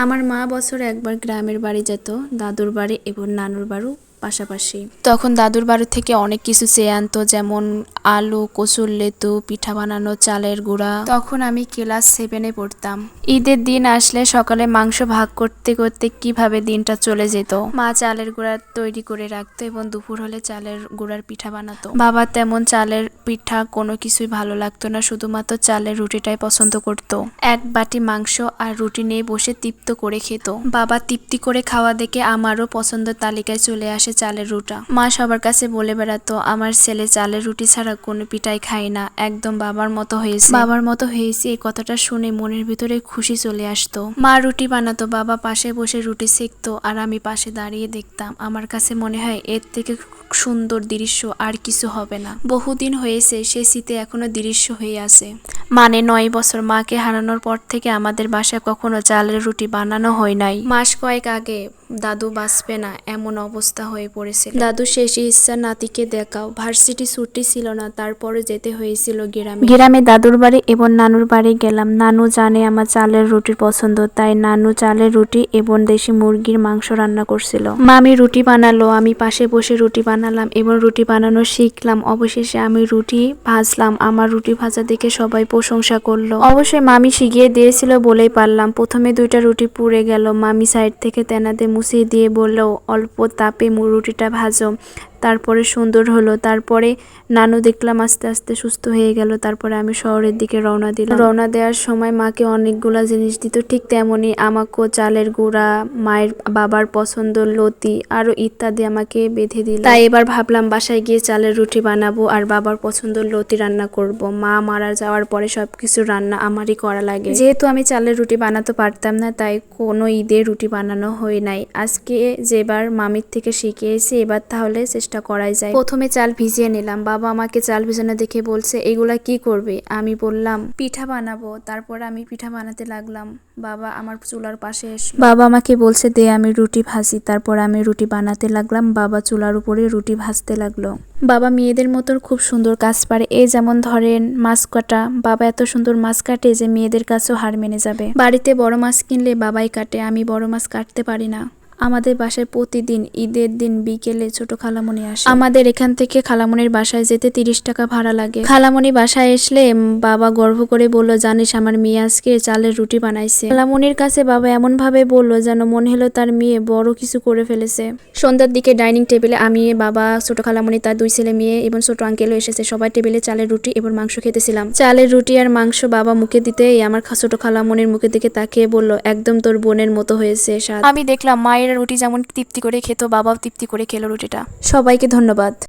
আমার মা বছরে একবার গ্রামের বাড়ি যেত দাদুর বাড়ি এবং নানুর বাড়ি পাশাপাশি। তখন দাদুর বাড়ি থেকে অনেক কিছু চেয়ে আনতো যেমন আলু কচুর লেতু পিঠা বানানো চালের গুঁড়া। তখন আমি ক্লাস সেভেনে পড়তাম। ঈদের দিন আসলে সকালে মাংস ভাগ করতে করতে কীভাবে দিনটা চলে যেত? মা চালের গুঁড়া তৈরি করে রাখতো এবং দুপুর হলে চালের গুঁড়ার পিঠা বানাতো। বাবা তেমন চালের পিঠা কোনো কিছুই ভালো লাগতো না শুধুমাত্র চালের রুটিটাই পছন্দ করত। এক বাটি মাংস আর রুটি নিয়ে বসে তৃপ্ত করে খেত। বাবা তৃপ্তি করে খাওয়া দেখে আমারও পছন্দের তালিকায় চলে আসে চালের রুটা। মা সবার কাছে বলে বেড়াতো, আমার ছেলে চালের রুটি ছাড়া কোনো পিঠাই খায় না, একদম বাবার মতো হয়েছে। বাবার মতো হয়েছে এই কথাটা শুনে মনের ভিতরে খুশি চলে আসতো। মা রুটি বানাতো, বাবা পাশে বসে রুটি সেকতো আর আমি পাশে দাঁড়িয়ে দেখতাম। আমার কাছে মনে হয় এর থেকে সুন্দর দৃশ্য আর কিছু হবে না। বহুদিন হয়েছে, সে শীতে এখনও দৃশ্য হয়ে আছে। মানে নয় বছর মাকে হারানোর পর থেকে আমাদের বাসায় কখনো চালের রুটি বানানো হয় নাই। মাস কয়েক আগে, দাদু বাঁচবে না, এমন অবস্থা হয়ে পড়েছিল। দাদু শেষ ইচ্ছা নাতিকে দেখাও। ভার্সিটি ছুটি ছিল না তারপরে যেতে হয়েছিল গ্রামে। গ্রামে দাদুর বাড়ি এবং নানুর বাড়ি গেলাম। নানু জানে আমার চালের রুটির পছন্দ তাই নানু চালের রুটি এবং দেশি মুরগির মাংস রান্না করছিল। মামি রুটি বানালো আমি পাশে বসে রুটি বানালাম এবং রুটি বানানো শিখলাম। অবশেষে আমি রুটি ভাজলাম আমার রুটি ভাজা দেখে সবাই প্রশংসা করল। অবশ্যই মামি শিখিয়ে দিয়েছিল বলেই পারলাম। প্রথমে দুইটা রুটি পুড়ে গেল। মামি সাইড থেকে তেনাতে মুছিয়ে দিয়ে বলল অল্প তাপে মু- রুটিটা ভাজো। তারপরে সুন্দর হলো, তারপরে নানু দেখলাম আস্তে আস্তে সুস্থ হয়ে গেল, তারপরে আমি শহরের দিকে রওনা দিলাম। রওনা দেওয়ার সময় মাকে অনেকগুলা জিনিস দিত, ঠিক তেমনি আমাকেও চালের গুঁড়া, মায়ের বাবার পছন্দ লতি আরও ইত্যাদি আমাকে বেঁধে দিল। তাই এবার ভাবলাম বাসায় গিয়ে চালের রুটি বানাবো আর বাবার পছন্দ লতি রান্না করব। মা মারা যাওয়ার পরে সবকিছু রান্না আমারই করা লাগে। যেহেতু আমি চালের রুটি বানাতে পারতাম না, তাই কোনো ঈদে রুটি বানানো হয় নাই। আজকে যেবার মামির থেকে শিখিয়েছি এবার তাহলে চেষ্টা করাই যায়। প্রথমে চাল ভিজিয়ে নিলাম। বাবা আমাকে চাল ভিজানো দেখে বলছে, এগুলা কি করবে? আমি বললাম, পিঠা বানাবো। তারপর আমি পিঠা বানাতে লাগলাম। বাবা আমার চুলার পাশে বাবা আমাকে বলছে, দে, আমি রুটি ভাজি। তারপর আমি রুটি বানাতে লাগলাম। বাবা চুলার উপরে রুটি ভাজতে লাগল। বাবা মেয়েদের মতো খুব সুন্দর কাজ পারে। এই যেমন ধরেন, মাছ কাটা। বাবা এত সুন্দর মাছ কাটে যে মেয়েদের কাছেও হার মেনে যাবে। বাড়িতে বড় মাছ কিনলে বাবাই কাটে। আমি বড় মাছ কাটতে পারি না। আমাদের বাসায় প্রতিদিন ঈদের দিন বিকেলে ছোট খালামণি আসে। আমাদের এখান থেকে খালামণির বাসায় যেতে তিরিশ টাকা ভাড়া লাগে। খালামণি বাসায় আসলে বাবা গর্ব করে বলল জানিস আমার মেয়ে আজকে চালের রুটি বানাইছে। খালামণির কাছে বাবা এমন ভাবে বলল যেন মনে হলো তার মেয়ে বড় কিছু করে ফেলেছে। সন্ধ্যার দিকে ডাইনিং টেবিলে আমি বাবা ছোট খালামণি তার দুই ছেলে মেয়ে এবং ছোট আঙ্কেলও এসেছে। সবাই টেবিলে চালের রুটি এবং মাংস খেতেছিলাম। চালের রুটি আর মাংস বাবা মুখে দিতেই আমার ছোট খালামণির মুখের দিকে তাকিয়ে বলল একদম তোর বোনের মতো হয়েছে আমি দেখলাম মায়ের রুটি যেমন তৃপ্তি করে খেত বাবাও তৃপ্তি করে খেলো রুটিটা সবাইকে ধন্যবাদ